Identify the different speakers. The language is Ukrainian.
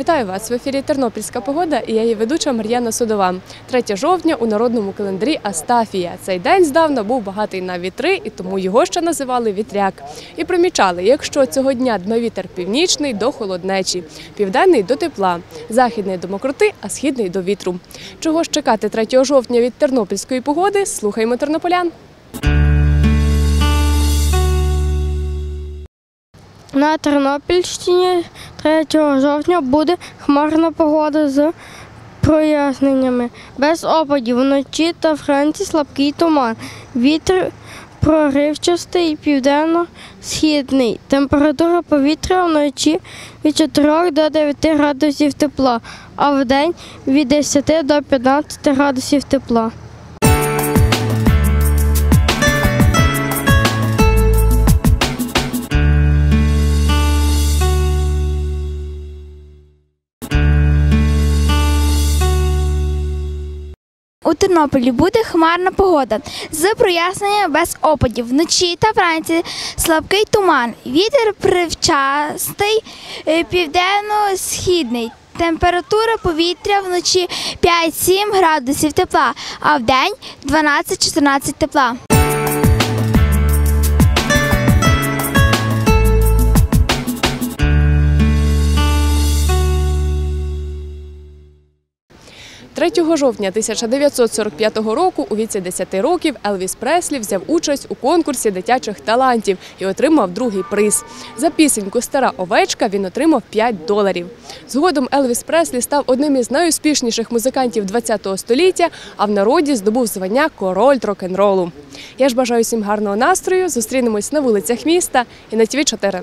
Speaker 1: Вітаю вас в ефірі Тернопільська погода і я її ведуча Мар'яна Судова. 3 жовтня у народному календарі Астафія. Цей день здавна був багатий на вітри, і тому його ще називали вітряк. І примічали, якщо цього дня дме вітер північний до холоднечі, південний до тепла, західний до мокроти, а східний до вітру. Чого ж чекати 3 жовтня від тернопільської погоди? Слухаймо тернополян.
Speaker 2: На Тернопільщині 3 жовтня буде хмарна погода з проясненнями. Без опадів вночі та вранці слабкий туман. Вітер проривчастий південно-східний. Температура повітря вночі від 4 до 9 градусів тепла, а вдень від 10 до 15 градусів тепла.
Speaker 3: У Тернополі буде хмарна погода з проясненням без опадів. Вночі та вранці слабкий туман. Вітер привчастий е, південно-східний. Температура повітря вночі 5-7 градусів тепла, а в день 12-14 тепла.
Speaker 1: – 3 жовтня 1945 року у віці 10 років Елвіс Преслі взяв участь у конкурсі дитячих талантів і отримав другий приз. За пісеньку Стара овечка він отримав 5 доларів. Згодом Елвіс Преслі став одним із найуспішніших музикантів ХХ століття, а в народі здобув звання Король рок-н-ролу. Я ж бажаю всім гарного настрою. Зустрінемось на вулицях міста і на ТВ 4